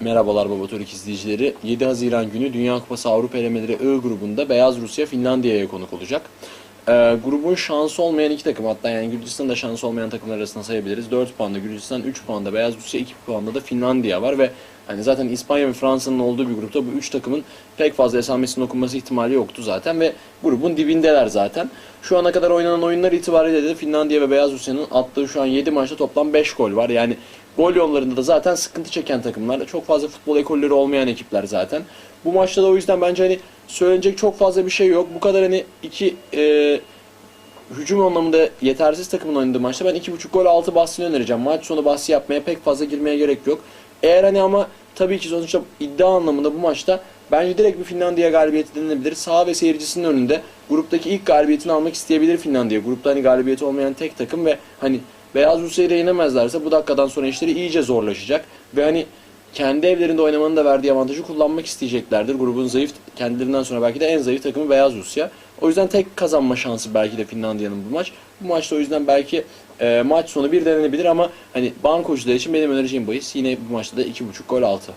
Merhabalar Baba Türk izleyicileri. 7 Haziran günü Dünya Kupası Avrupa elemeleri I grubunda Beyaz Rusya Finlandiya'ya konuk olacak. Ee, grubun şansı olmayan iki takım hatta yani Gürcistan'ın da şansı olmayan takımlar arasında sayabiliriz. 4 puanda Gürcistan, 3 puanda Beyaz Rusya, 2 puanda da Finlandiya var ve hani zaten İspanya ve Fransa'nın olduğu bir grupta bu 3 takımın pek fazla esamesinin okunması ihtimali yoktu zaten ve grubun dibindeler zaten. Şu ana kadar oynanan oyunlar itibariyle de Finlandiya ve Beyaz Rusya'nın attığı şu an 7 maçta toplam 5 gol var. Yani gol yollarında da zaten sıkıntı çeken takımlar. Çok fazla futbol ekolleri olmayan ekipler zaten. Bu maçta da o yüzden bence hani söylenecek çok fazla bir şey yok. Bu kadar hani iki e, hücum anlamında yetersiz takımın oynadığı maçta ben 2.5 gol 6 bahsini önereceğim. Maç sonu bahsi yapmaya pek fazla girmeye gerek yok. Eğer hani ama tabii ki sonuçta iddia anlamında bu maçta bence direkt bir Finlandiya galibiyeti denilebilir. Sağ ve seyircisinin önünde gruptaki ilk galibiyetini almak isteyebilir Finlandiya. Grupta hani galibiyeti olmayan tek takım ve hani Beyaz Rusya'yı da yenemezlerse bu dakikadan sonra işleri iyice zorlaşacak. Ve hani kendi evlerinde oynamanın da verdiği avantajı kullanmak isteyeceklerdir. Grubun zayıf, kendilerinden sonra belki de en zayıf takımı Beyaz Rusya. O yüzden tek kazanma şansı belki de Finlandiya'nın bu maç. Bu maçta o yüzden belki e, maç sonu bir denenebilir ama hani bankocular için benim önereceğim bahis yine bu maçta da 2.5 gol 6.